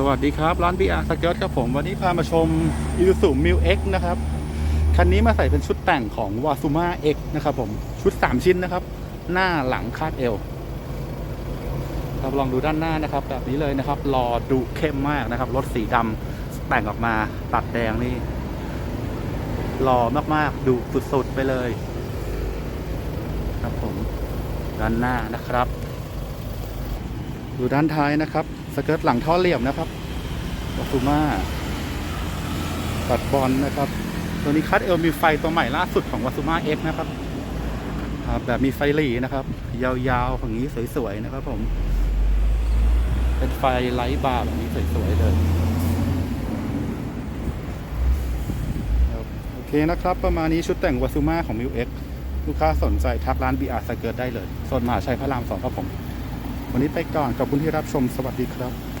สวัสดีครับ ร้าน BR สเกิร์ตครับผมวันนี้พามาชม Isuzu m i l X นะครับ คันนี้มาใส่เป็นชุดแต่งของ Wazuma X นะครับผมชุด 3 ชิ้นนะครับ หน้าหลังคาดเอวครับลองดูด้านหน้านะครับ แบบนี้เลยนะครับรอดุเข้มมากนะครับ รถสีดำแต่งออกมาตัดแดงนี่หล่อมากๆดูสุดๆไปเลย ครับผมด้านหน้านะครับ ดูด้านท้ายนะครับ สเกิร์ตหลังท่อเหลี่ยมนะครับวาซูมาตัดบอลนะครับ ตัวนี้คัดเอลมีไฟตัวใหม่ล่าสุดของวาซูมาเอ็กนะครับ แบบมีไฟหลีนะครับ ยาวๆอย่างนี้สวยๆนะครับผม เป็นไฟไลท์บาร์แบบนี้สวยๆเลยโอเคนะครับ ประมาณนี้ชุดแต่งวาซูมาของมิวเอ็กลูกค้าสนใจทักร้าน BR สเกิร์ตได้เลยโซนมหาชัยพระรามสองครับผม วันนี้ไปก่อนขอบคุณที่รับชมสวัสดีครับ